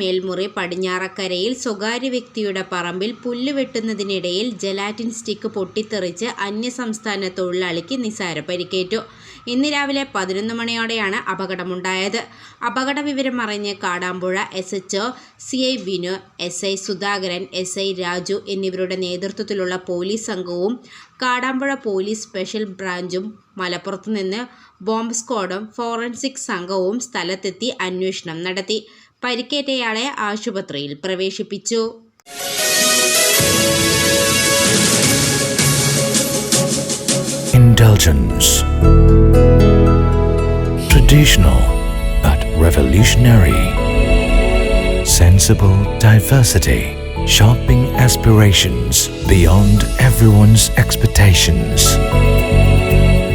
Melmuri പടിഞ്ഞാറക്കരയിൽ സ്വകാര്യ വ്യക്തിയുടെ പറമ്പിൽ പുല്ല് വെട്ടുന്നതിനിടയിൽ ജലാറ്റിൻ സ്റ്റിക്ക് പൊട്ടിത്തെറിച്ച് അന്യസംസ്ഥാന തൊഴിലാളിക്ക് നിസാര പരിക്കേറ്റു. ഇന്ന് രാവിലെ പതിനൊന്ന് മണിയോടെയാണ് അപകടമുണ്ടായത്. അപകട വിവരം അറിഞ്ഞ് Kadampuzha S H C I Vinu S I Sudhakaran S I Raju എന്നിവരുടെ നേതൃത്വത്തിലുള്ള പോലീസ് സംഘവും കാടാമ്പുഴ പോലീസ് സ്പെഷ്യൽ ബ്രാഞ്ചും മലപ്പുറത്ത് നിന്ന് ബോംബ് സ്ക്വാഡും ഫോറൻസിക് സംഘവും സ്ഥലത്തെത്തി അന്വേഷണം നടത്തി. പരിക്കേറ്റയാളെ ആശുപത്രിയിൽ പ്രവേശിപ്പിച്ചു Indulgence. Traditional but revolutionary. Sensible diversity. Shopping aspirations beyond everyone's expectations.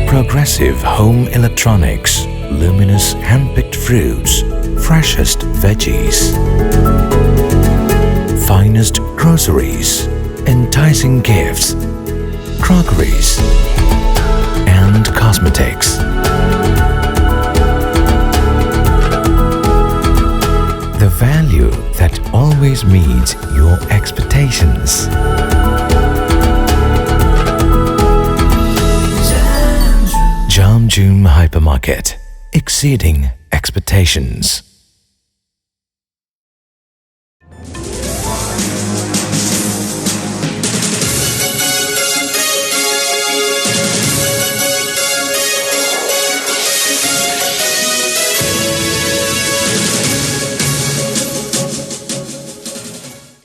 Progressive home electronics. Luminous hand-picked fruits. Freshest veggies. Finest groceries. Enticing gifts. Crockeries and cosmetics. The value that always meets your expectations. Jam June Hypermarket, exceeding expectations.